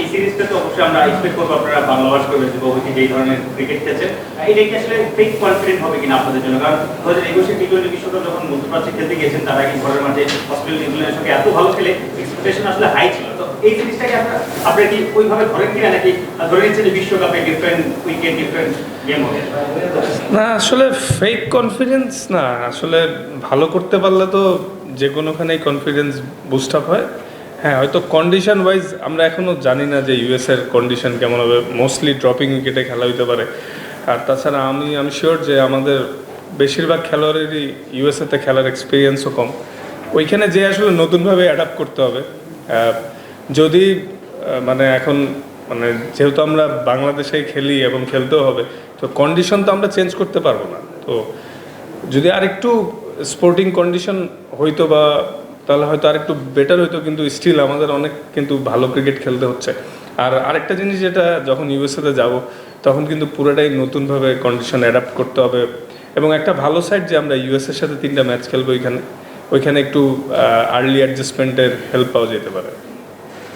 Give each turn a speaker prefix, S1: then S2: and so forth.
S1: এই সিরিজটা তো অবশ্যই আমরা এক্সপেক্ট করব, আপনারা বাংলাভাষ করবেন, যে যেই ধরনের ক্রিকেট খেলছে। এটা কি আসলে কনফিডেন্ট হবে কিনা আপনাদের জন্য? কারণ দু হাজার একুশে টি টোয়েন্টি বিশ্বকাপ যখন মধ্যপ্রাচ্যে খেলতে গিয়েছেন, তারা কি ঘরের মাঠে অস্ট্রেলিয়া সঙ্গে এত ভালো খেলে এক্সপেকটেশন আসলে হাই ছিল। তো এই সিরিজটাকে আপনারা কি ওইভাবে ধরেন কিনা, নাকি ধরে নিচ্ছেন যে বিশ্বকাপে ডিফারেন্ট উইকেট ডিফারেন্ট
S2: না, আসলে ফেক কনফিডেন্স না। আসলে ভালো করতে পারলে তো যে কোনোখানেই কনফিডেন্স বুস্ট আপ হয়। হ্যাঁ হয়তো কন্ডিশন ওয়াইজ আমরা এখনও জানি না যে ইউএস এর কন্ডিশন কেমন হবে। মোস্টলি ড্রপিং উইকেটে খেলা হইতে পারে। আর তাছাড়া আমি আমি শিওর যে আমাদের বেশিরভাগ খেলোয়াড়েরই ইউএসএতে খেলার এক্সপিরিয়েন্সও কম। ওইখানে যে আসলে নতুনভাবে অ্যাডাপ্ট করতে হবে। যদি মানে এখন মানে যেহেতু আমরা বাংলাদেশেই খেলি এবং খেলতেও হবে, তো কন্ডিশন তো আমরা চেঞ্জ করতে পারব না। তো যদি আরেকটু স্পোর্টিং কন্ডিশন হইতো বা তাহলে হয়তো আরেকটু বেটার হইতো, কিন্তু স্টিল আমাদের অনেক কিন্তু ভালো ক্রিকেট খেলতে হচ্ছে। আর আরেকটা জিনিস যেটা যখন ইউএসএতে যাব, তখন কিন্তু পুরোটাই নতুনভাবে কন্ডিশন অ্যাডাপ্ট করতে হবে। এবং একটা ভালো সাইড যে আমরা ইউএসএর সাথে তিনটা ম্যাচ খেলব, ওইখানে ওইখানে একটু আর্লি অ্যাডজাস্টমেন্টের হেল্প পাওয়া যেতে পারে।